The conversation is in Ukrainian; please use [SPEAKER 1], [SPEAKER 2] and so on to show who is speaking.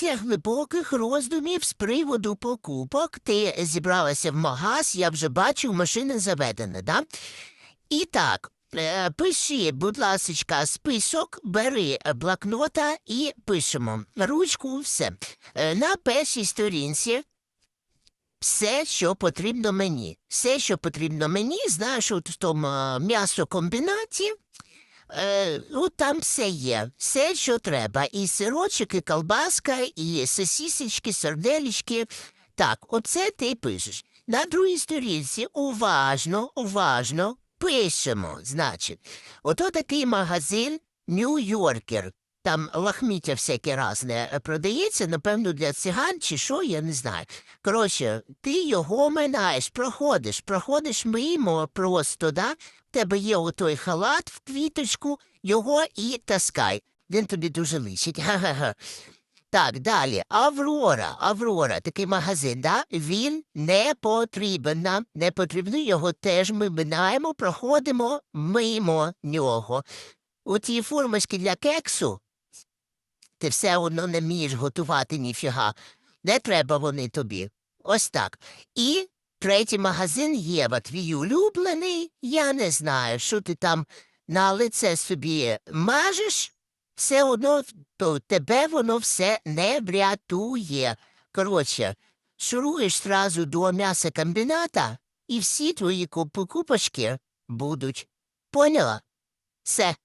[SPEAKER 1] Після глибоких роздумів з приводу покупок ти зібралася в магаз, я вже бачив, машина заведена, да? І так, е, пиши, будь ласочка, список, бери блокнота і пишемо. Ручку, все. Е, На першій сторінці все, що потрібно мені. Все, що потрібно мені, знаєш, от в тому е, м'ясокомбінаті. Е, ну, там все є, все, що треба. І сирочок, і колбаска, і сосісечки, серделічки. Так, оце ти пишеш. На другій сторінці уважно, уважно пишемо. Значить, ото такий магазин Нью-Йоркер. Там лахміття всяке разне е, продається, напевно, для циган чи що, я не знаю. Коротше, ти його минаєш, проходиш, проходиш мимо просто, да? В тебе є отой халат в квіточку, його і таскай. Він тобі дуже личить. Га-га-га. Так, далі. Аврора, Аврора, такий магазин, да? Він не потрібен нам, не потрібно його теж ми минаємо, проходимо мимо нього. У ті формочки для кексу ти все одно не вмієш готувати ніфіга. Не треба вони тобі. Ось так. І третій магазин Єва, твій улюблений. Я не знаю, що ти там на лице собі мажеш, все одно то тебе воно все не врятує. Коротше, шуруєш зразу до м'ясокомбіната, і всі твої куп- покупочки будуть. Поняла? Все.